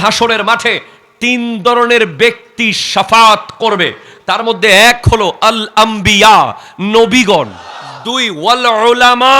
হাসরের মাঠে তিন ধরনের ব্যক্তি সাফাত করবে। তার মধ্যে এক হলো আল আম্বিয়া নবীগণ। দুই, ওয়াল উলামা।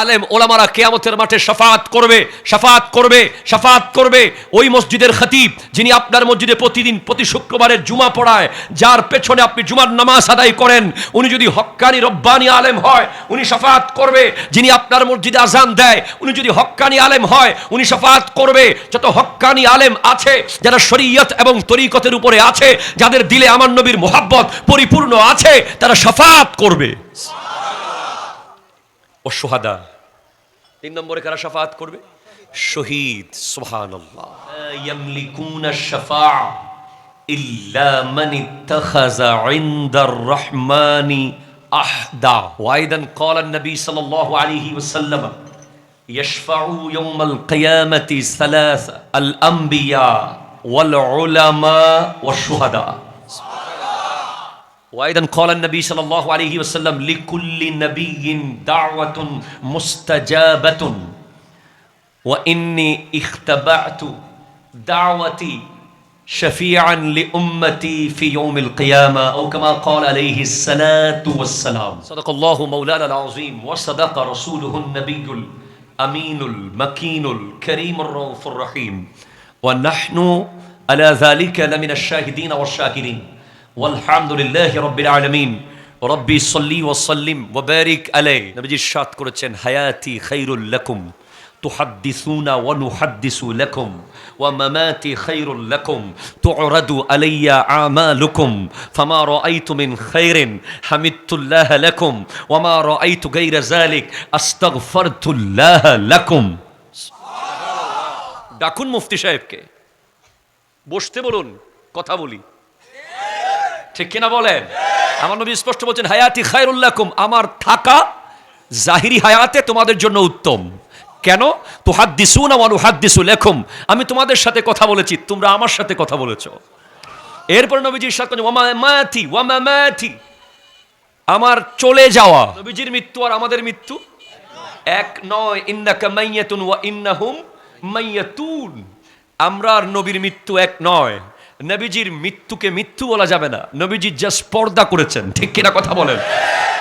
আলেম, ওলামারা কেয়ামতের মাঠে সাফাত করবে সাফাত করবে সাফাত করবে। ওই মসজিদের খতিব, যিনি আপনার মসজিদে প্রতিদিন, প্রতি শুক্রবারের জুমা পড়ায়, যার পেছনে আপনি জুমার নামাজ আদায় করেন, উনি যদি হক্কানি রব্বানি আলেম হয়, উনি সাফাত করবে। যিনি আপনার মসজিদে আজান দেয়, উনি যদি হক্কানি আলেম হয়, উনি সাফাত করবে। যত হক্কানি আলেম আছে, যারা শরীয়ত এবং তরিকতের উপরে আছে, যাদের দিলে আমার নবীর মোহাব্বত পরিপূর্ণ আছে, তারা সাফাত করবে। সোহাদা তিন নম্বরে কারা সাফাত করবে শহীদ সুবহানাল্লাহ ইয়ামলিকুনা শাফা ইল্লা মান ইত্তাখাযা ইনদার রহমানি আহদা ওয়াইদান قال النبي صلى الله عليه وسلم يشفع يوم القيامة ثلاثة الأنبياء والعلماء والشهداء وأيضا قال النبي صلى الله عليه وسلم لكل نبي دعوة مستجابة. وإني اختبأت دعوتي شفيعا لأمتي في يوم القيامة أو كما قال عليه الصلاة والسلام. صدق الله مولانا العظيم وصدق رسوله النبي الأمين المكين الكريم الرؤوف الرحيم. ونحن على ذلك لمن الشاهدين والشاكرين. والحمد لله رب العالمين ربي صلي وسلم وبارك عليه نبي الشات করেছেন হায়াতি খাইরুল লাকুম تحدثون ونحدث لكم ومماتي خير لكم تعرض علي أعمالكم فما رأيت من خير حمدت الله لكم وما رأيت غير ذلك أستغفرت الله لكم ডাকুন মুফতি সাহেবকে বসতে বলুন কথা বলি ঠিক কিনা বলেন? আমার নবী স্পষ্ট বলছেন, হায়াতি খায়রুল্লাকুম আমার থাকা জাহিরি হায়াতে তোমাদের জন্য উত্তম। কেন? তো হাত দিসু না ওয়ানু হাত দিসু লেখুম আমি তোমাদের সাথে কথা বলেছি, তোমরা আমার সাথে কথা বলেছ। এরপর নবীজি মাথি আমার চলে যাওয়া, নবীজির মৃত্যু আর আমাদের মৃত্যু এক নয়। ইন্নাকা মাইয়াতুন ওয়া ইন্নাহুম মাইয়াতুন। আমরা আর নবীর মৃত্যু এক নয়। নবীজির মৃত্যুকে মৃত্যু বলা যাবে না। নবীজি যা স্পর্ধা করেছেন, ঠিক কিনা কথা বলেন?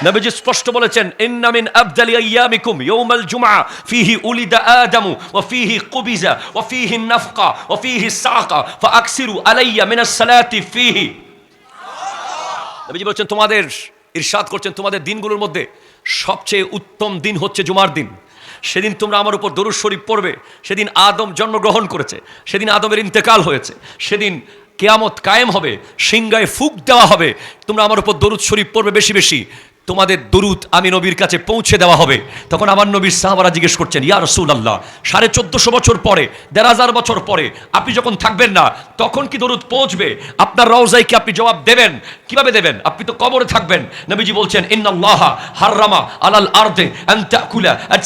নবীজি স্পষ্ট বলেছেন, ইন্না মিন আফদালি আইয়ামিকুম ইয়াউমাল জুমআ, ফিহি উলিদা আদামু, ওয়া ফিহি কুবিজা, ওয়া ফিহি নাফকা, ওয়া ফিহি সাকা, ফাআকসিরু আলাইয়া মিনাস সালাতি ফিহি। নবীজি বলছেন, তোমাদের ইরশাদ করছেন তোমাদের দিনগুলোর মধ্যে সবচেয়ে উত্তম দিন হচ্ছে জুমার দিন। সেদিন তোমরা আমার উপর দরুদ শরীফ পড়বে, সেদিন আদম জন্মগ্রহণ করেছে, সেদিন আদমের ইন্তেকাল হয়েছে, সেদিন কেয়ামত কায়েম হবে সিংগায় ফুক দেওয়া হবে। তোমরা আমার উপর দরুদ শরীফ পড়বে বেশি বেশি। তোমাদের দরুদ আমি নবীর কাছে পৌঁছে দেওয়া হবে। তখন আমার নবীর সাহাবারা জিজ্ঞেস করছেন, ইয়া রসুল আল্লাহ সাড়ে চোদ্দশো বছর পরে, দেড় হাজার বছর পরে আপনি যখন থাকবেন না, তখন কি দরুদ পৌঁছবে? আপনার রওজাইকে আপনি জবাব দেবেন? কীভাবে দেবেন? আপনি তো কবরে থাকবেন। নবীজি বলছেন, ইন্নাল্লাহ হাররামা আলাল আরদে আল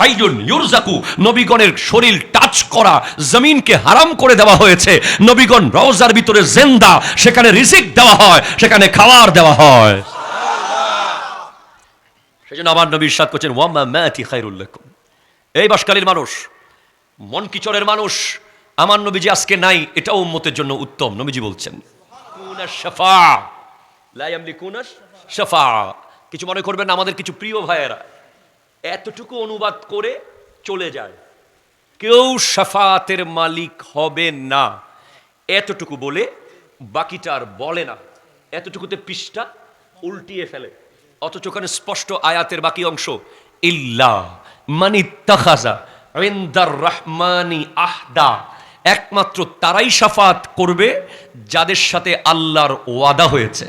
হাইয়ুন ইউরজাকু নবীগণের শরীর টাচ করা, জমিনকে হারাম করে দেওয়া হয়েছে। নবীগণ রওজার ভিতরে জেন্দা, সেখানে রিজিক দেওয়া হয়, সেখানে খাবার দেওয়া হয়। সেজন্য আমার নবী সাদ করছেন ম্যাথি খাইরুল্লাকুম এই বাসকালীর মানুষ মন কিচরের মানুষ আমার নবীজি আজকে নাই এটাও উম্মতের জন্য উত্তম নবীজি বলছেন। কিছু মনে করবেন আমাদের কিছু প্রিয় ভাইয়েরা এতটুকু অনুবাদ করে চলে যায়। কেউ সাফাতের মালিক হবে না এতটুকু বলে বাকিটা আর বলে না। এতটুকুতে পৃষ্ঠা উল্টিয়ে ফেলে। অথচ ওখানে স্পষ্ট আয়াতের বাকি অংশ ইল্লা মানি তাখাজা ইনদার রহমানি আহদা। একমাত্র তারাই সাফাত করবে যাদের সাথে আল্লাহর ওয়াদা হয়েছে।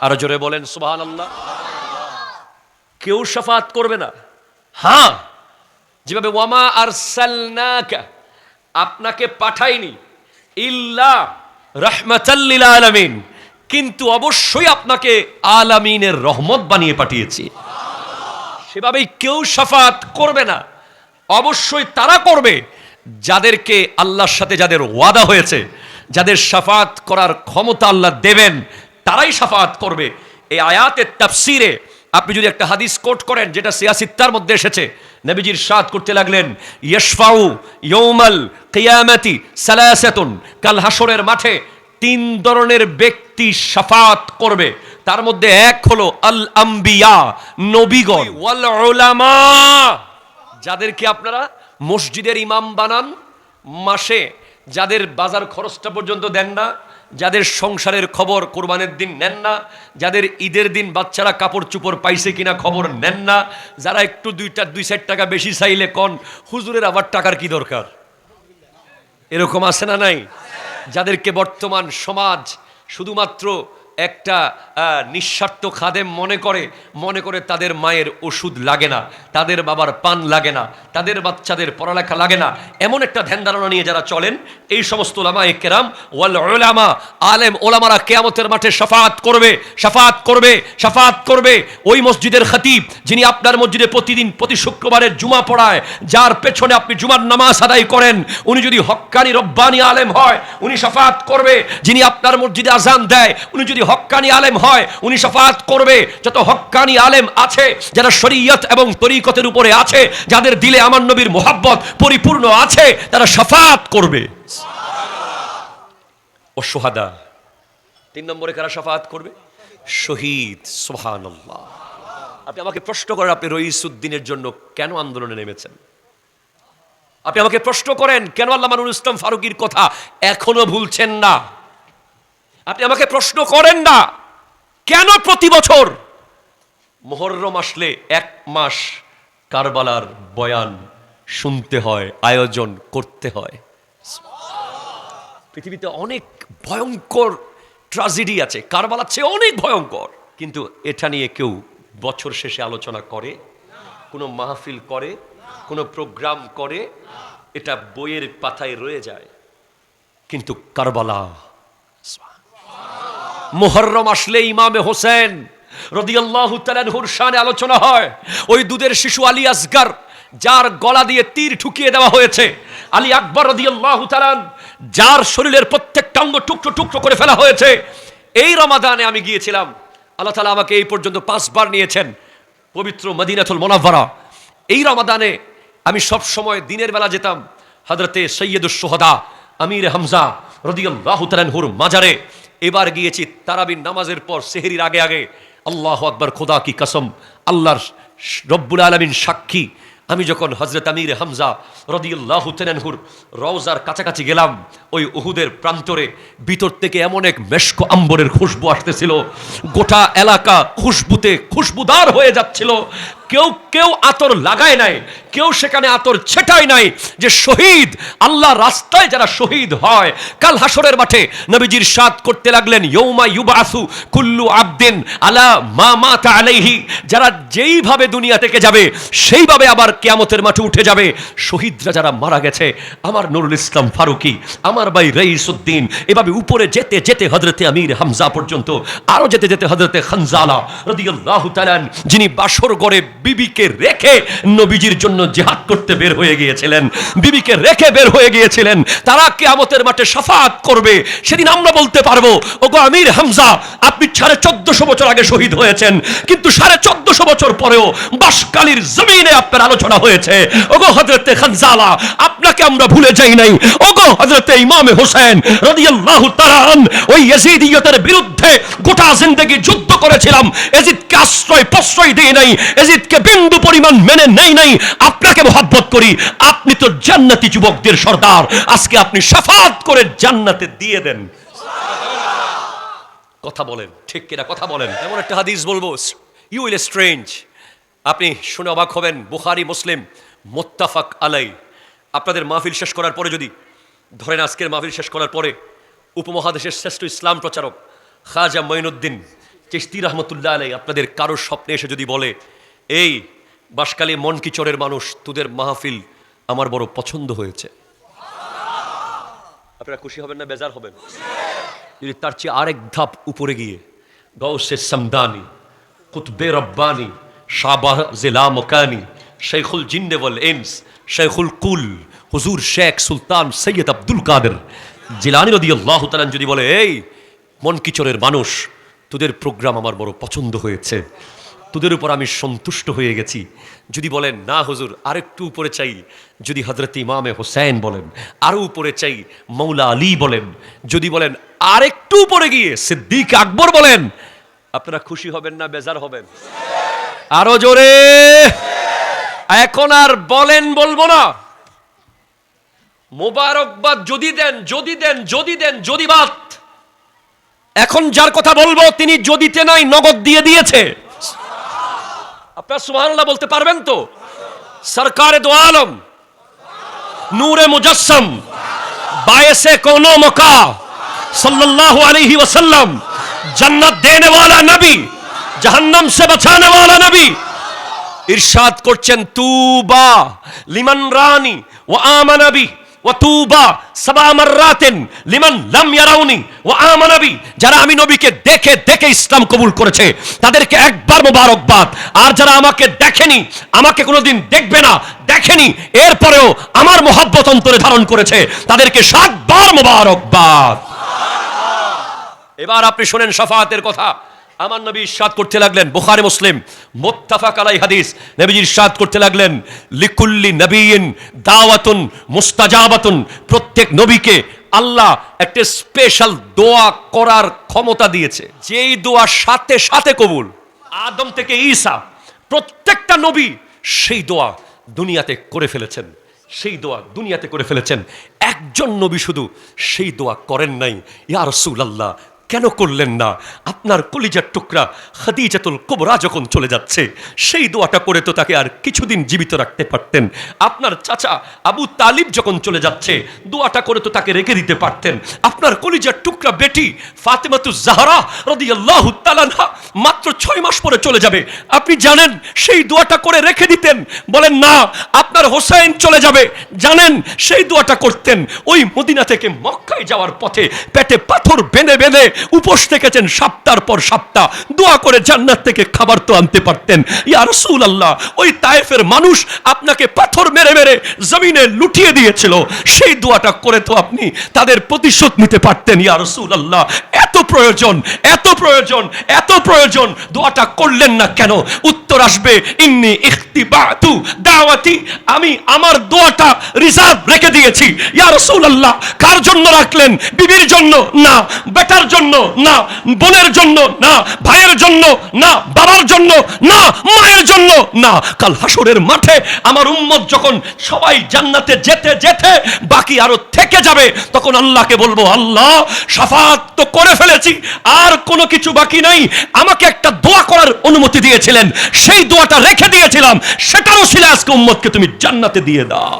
আরও জোরে বলেন সুবহান আল্লাহ কেউ সাফাত করবে না। হ্যাঁ যেভাবে ওয়ামা আর আপনাকে পাঠাইনি ইল্লা রহমাতাল্লিল আলামিন। কিন্তু অবশ্যই আপনাকে আলামিনের রহমত বানিয়ে পাঠিয়েছি। সেভাবেই কেউ সাফাত করবে না। অবশ্যই তারা করবে, যাদেরকে আল্লাহর সাথে যাদের ওয়াদা হয়েছে, যাদের সাফাত করার ক্ষমতা আল্লাহ দেবেন, তারাই সাফাত করবে। এই আয়াতের তাফসিরে আপনি যদি একটা হাদিস কোট করেন, যেটা সিয়াসিত্তার মধ্যে এসেছে, নবীজির সাদ করতে লাগলেন, ইয়শফাউ ইয়ৌমাল কিয়ামাতি সালাসাতুন কাল হাসরের মাঠে তিন ধরনের ব্যক্তি সাফাত করবে। তার মধ্যে এক হলো আল আম্বিয়া নবীগণ। ওয়াল যাদেরকে আপনারা মসজিদের ইমাম বানান মাসে। যাদের বাজার খরচটা পর্যন্ত দেন না যাদের সংসারের খবর কোরবানের দিন নেন না যাদের ঈদের দিন বাচ্চারা কাপড় চুপড় পাইছে কিনা খবর নেন না যারা একটু দুইটা দুই চার টাকা বেশি চাইলে কন হুজুরের আবার টাকার কি দরকার? এরকম আছে না নাই? যাদেরকে বর্তমান সমাজ শুধুমাত্র একটা নিঃস্বার্থ খাদেম মনে করে মনে করে তাদের মায়ের ওষুধ লাগে না, তাদের বাবার পান লাগে না, তাদের বাচ্চাদের পড়ালেখা লাগে না। এমন একটা ধ্যান ধারণা নিয়ে যারা চলেন, এই সমস্ত ওলামা এ কেরাম, ওয়াল ওলামা আলেম ওলামারা কেয়ামতের মাঠে সাফাত করবে সাফাত করবে সাফাত করবে। ওই মসজিদের খতিব, যিনি আপনার মসজিদে প্রতিদিন, প্রতি শুক্রবারের জুমা পড়ায়, যার পেছনে আপনি জুমার নামাজ আদায় করেন, উনি যদি হক্কানি রব্বানি আলেম হয়, উনি সাফাত করবে। যিনি আপনার মসজিদে আজান দেয়, উনি যদি হক্কানি আলেম হয়, উনি সাফাত করবে। যত হক্কানি আলেম আছে, যারা শরীয়ত এবং তরিকতের উপরে আছে, যাদের দিলে আমার নবীর মোহাব্বত পরিপূর্ণ আছে, তারা সাফাত করবে। ও সোহাদা, তিন নম্বরে কারা সাফাত করবে? শহীদ সোহানুল্লাহ আপনি আমাকে প্রশ্ন করেন, আপনি রইসুদ্দিনের জন্য কেন আন্দোলনে নেমেছেন? আপনি আমাকে প্রশ্ন করেন, কেন আল্লাহ মানুল ইসলাম ফারুকির কথা এখনও ভুলছেন না? আপনি আমাকে প্রশ্ন করেন না। কেন প্রতি বছর মোহররম আসলে এক মাস কারবালার বয়ান শুনতে হয়, আয়োজন করতে হয়? পৃথিবীতে অনেক ভয়ঙ্কর ট্রাজেডি আছে, কারবালার চেয়ে অনেক ভয়ঙ্কর। কিন্তু এটা নিয়ে কেউ বছর শেষে আলোচনা করে, কোনো মাহফিল করে, কোনো প্রোগ্রাম করে, এটা বইয়ের পাতায় রয়ে যায়। কিন্তু কারবালা মোহররম আসলে ইমামে হোসেন রদিয়াল্লাহু তাআলার শানে আলোচনা হয়। ওই দুধের শিশু আলী আসগার, যার গলা দিয়ে তীর ঠুকিয়ে দেওয়া হয়েছে, আলী আকবর রদিয়াল্লাহু তাআলা যার শরীরের প্রত্যেকটা অঙ্গ টুকরো টুকরো করে ফেলা হয়েছে। এই রমাদানে আমি গিয়েছিলাম। আল্লাহ তাআলা আমাকে এই পর্যন্ত পাঁচবার নিয়েছেন, পবিত্র মদিনাথুল মোনাভ্বরা এই রমাদানে আমি সব সময় দিনের বেলা যেতাম হজরতে সৈয়দুস সোহদা, আমির হামজা রদিয়াল্লাহু তাআলাহুর মাজারে। এবার গিয়েছি তারাবিন নামাজের পর সেহরির আগে আগে। আল্লাহ আকবর, খোদা কি কসম, আল্লাহর রব্বুল আলমিন সাক্ষী। আমি যখন হজরত আমির হামজা রদিউল্লাহ তেনানহুর রওজার কাছাকাছি গেলাম, ওই উহুদের প্রান্তরে ভিতর থেকে এমন এক মেশকো আম্বরের খুশবু আসতেছিল। গোটা এলাকা খুশবুতে খুশবুদার হয়ে যাচ্ছিল। কেউ কেউ আতর লাগায় নাই, কেউ সেখানে আতর ছেটায় নাই যে শহীদ, আল্লাহ রাস্তায় যারা শহীদ হয়, কাল হাসরের মাঠে নবীজির সাদ করতে লাগলেন ইয়ৌমা ইউবাসু কুল্লু আবদিন আলা মা মাতা আলাইহি যারা যেইভাবে দুনিয়া থেকে যাবে, সেইভাবে আবার কেয়ামতের মাঠে উঠে যাবে। শহীদরা যারা মারা গেছে, আমার নুরুল ইসলাম ফারুকি, আমার ভাই রইসুদ্দিন এভাবে উপরে যেতে যেতে হজরতে আমির হামজা পর্যন্ত, আরও যেতে যেতে হজরতে খানজালা রদিয়াল্লাহু তাআলা যিনি বাসর গড়ে বিবিকে রেখে নবীজির জন্য জেহাদ করতে বের হয়ে গিয়েছিলেন। বিবিকে রেখে বের হয়ে গিয়েছিলেন। তারা কেয়ামতের মাঠে সাফাত করবে। সেদিন আমরা বলতে পারব, ওগো আমির হামজা, আপনি সাড়ে চোদ্দশো বছর আগে শহীদ হয়েছেন। কিন্তু সাড়ে চোদ্দশো বছর পরেও বাসকালীর জমিনে আপনার আলোচনা হয়েছে। ওগো হজরতে খানজালা, আপনাকে আমরা ভুলে যাই নাই। ওগো হজরতে ইমামে হোসেন রাদিয়াল্লাহু তাআলা ওই ইয়াজিদিয়তের বিরুদ্ধে গোটা জিন্দেগি যুদ্ধ করেছিলাম। এজিদকে আশ্রয় প্রশ্রয় দেই নাই। এজিদকে বিন্দু পরিমাণ মেনে নেই নাই, আপনাকে মোহাব্বত করি, আপনি তো জান্নাতি যুবকদের সর্দার। আজকে আপনি সাফাত করে জান্নাতে দিয়ে দেন। কথা বলেন, ঠিক কিনা কথা বলেন। এমন একটা হাদিস বলব ইউ উইল স্ট্রেঞ্জ আপনি শুনে অবাক হবেন, বুখারি, মুসলিম, মোত্তাফাক আলাই। আপনাদের মাহফিল শেষ করার পরে যদি, ধরেন আজকের মাহফিল শেষ করার পরে, উপমহাদেশের শ্রেষ্ঠ ইসলাম প্রচারক খাজা মঈনুদ্দিন চিস্তি রহমতুল্লাহ আলাই আপনাদের কারোর স্বপ্নে এসে যদি বলে এই বাসকালী মনকিচরের মানুষ, তোদের মাহফিল আমার বড় পছন্দ হয়েছে। আপনারা খুশি হবেন না, বেজার হবেন? যদি তার চেয়ে আরেক ধাপ উপরে গিয়ে গৌসে সামদানি, কুতবে রব্বানি, শাবাহ জিলা মকানি শেখুল জিন্নেবল এমস শেখুল কুল, হুজুর শেখ সুলতান সৈয়দ আব্দুল কাদের জিলানি রদি আল্লাহ তালান যদি বলে, এই মন কিচরের মানুষ, তোদের প্রোগ্রাম আমার বড় পছন্দ হয়েছে। তোদের উপর আমি সন্তুষ্ট হয়ে গেছি। যদি বলেন, না হুজুর, আরেকটু উপরে চাই। যদি হজরত ইমামে হোসেন বলেন আরও উপরে চাই। মৌলা আলী বলেন, যদি বলেন, আরেকটু উপরে গিয়ে। সিদ্দিক আকবর বলেন, আপনারা খুশি হবেন না, বেজার হবেন? আরও জোরে। এখন আর বলেন বলব না। মোবারকবাদ, যদি দেন যদি দেন যদি দেন, যদি বাদ। এখন যার কথা বলব, তিনি যদিতে নাই নগদ দিয়ে দিয়েছে। আপনার সুবহানাল্লাহ বলতে পারবেন তো সরকারে দো আলম নূরে মুজাসসম बायसे कोनो मौका सल्लल्लाहु अलैहि वसल्लम जन्नत देने वाला नबी जहन्नम से बचाने वाला नबी ইরশাদ করছেন তুবা লিমান রানি ও আমানাবি মোবারকবাদ। আর যারা আমাকে দেখেনি, আমাকে কোনোদিন দেখবে না, দেখেনি, এরপরেও আমার মোহাব্বত অন্তরে ধারণ করেছে, তাদেরকে সাতবার মোবারকবাদ। এবার আপনি শোনেন সাফাতের কথা। আমার নবী ইরশাদ করতে লাগলেন, বুখারী, মুসলিম। মুত্তাফাক আলাই হাদিস। নবীজি ইরশাদ করতে লাগলেন, লিকুল্লি নবীন দাওয়াতুন মুস্তাজাবাতুন। প্রত্যেক নবীকে আল্লাহ একটা স্পেশাল দোয়া করার ক্ষমতা দিয়েছে। যেই দোয়া সাথে সাথে কবুল। আদম থেকে ঈসা, প্রত্যেকটা নবী সেই দোয়া দুনিয়াতে করে ফেলেছেন। সেই দোয়া দুনিয়াতে করে ফেলেছেন। একজন নবী শুধু সেই দোয়া করেন নাই। ইয়া রাসূলুল্লাহ কেন করলেন না? আপনার কলিজার টুকরা খাদিজাতুল কোবরা যখন চলে যাচ্ছে, সেই দোয়াটা করে তো তাকে আর কিছুদিন জীবিত রাখতে পারতেন। আপনার চাচা আবু তালিব যখন চলে যাচ্ছে, দোয়াটা করে তো তাকে রেখে দিতে পারতেন। আপনার কলিজার টুকরা বেটি ফাতেমাতু জাহারা রদিয়াল্লাহ তাআলা মাত্র ছয় মাস পরে চলে যাবে। আপনি জানেন, সেই দোয়াটা করে রেখে দিতেন। বলেন, না, আপনার হোসাইন চলে যাবে। জানেন, সেই দোয়াটা করতেন। ওই মদিনা থেকে মক্কায় যাওয়ার পথে পেটে পাথর বেঁধে বেঁধে উপোস থেকেছেন সপ্তাহ পর সপ্তাহ। দোয়া করে জান্নাত থেকে খাবার তো আনতে পারতেন। ইয়া রাসূল আল্লাহ ওই তায়েফের মানুষ আপনাকে পাথর মেরে মেরে জমিনে লুটিয়ে দিয়েছিল। সেই দোয়াটা করে তো আপনি তাদের প্রতিশোধ নিতে পারতেন। ইয়া রাসূল আল্লাহ প্রয়োজন, এত প্রয়োজন এত প্রয়োজন। দোয়াটা করলেন না কেন? উত্তর আসবে, ইন্নি ইখতিবাতু দাওয়াতি। আমি আমার দোয়াটা রিজার্ভ রেখে দিয়েছি। ইয়া রাসূলুল্লাহ, কার জন্য রাখলেন? বিবির জন্য না, বেটার জন্য না, বোনের জন্য না, ভাইয়ের জন্য না, বাবার জন্য না, মায়ের জন্য না, কাল হাসরের মাঠে আমার উম্মত যখন সবাই জান্নাতে যেতে যেতে বাকি আরও থেকে যাবে, তখন আল্লাহকে বলব, আল্লাহ, সাফাত তো করে ফেলেছি, আর কোনো কিছু বাকি নাই। আমাকে একটা দোয়া করার অনুমতি দিয়েছিলেন, সেই দোয়াটা রেখে দিয়েছিলাম, সেটারও ছিল আজকে উম্মতকে তুমি জান্নাতে দিয়ে দাও।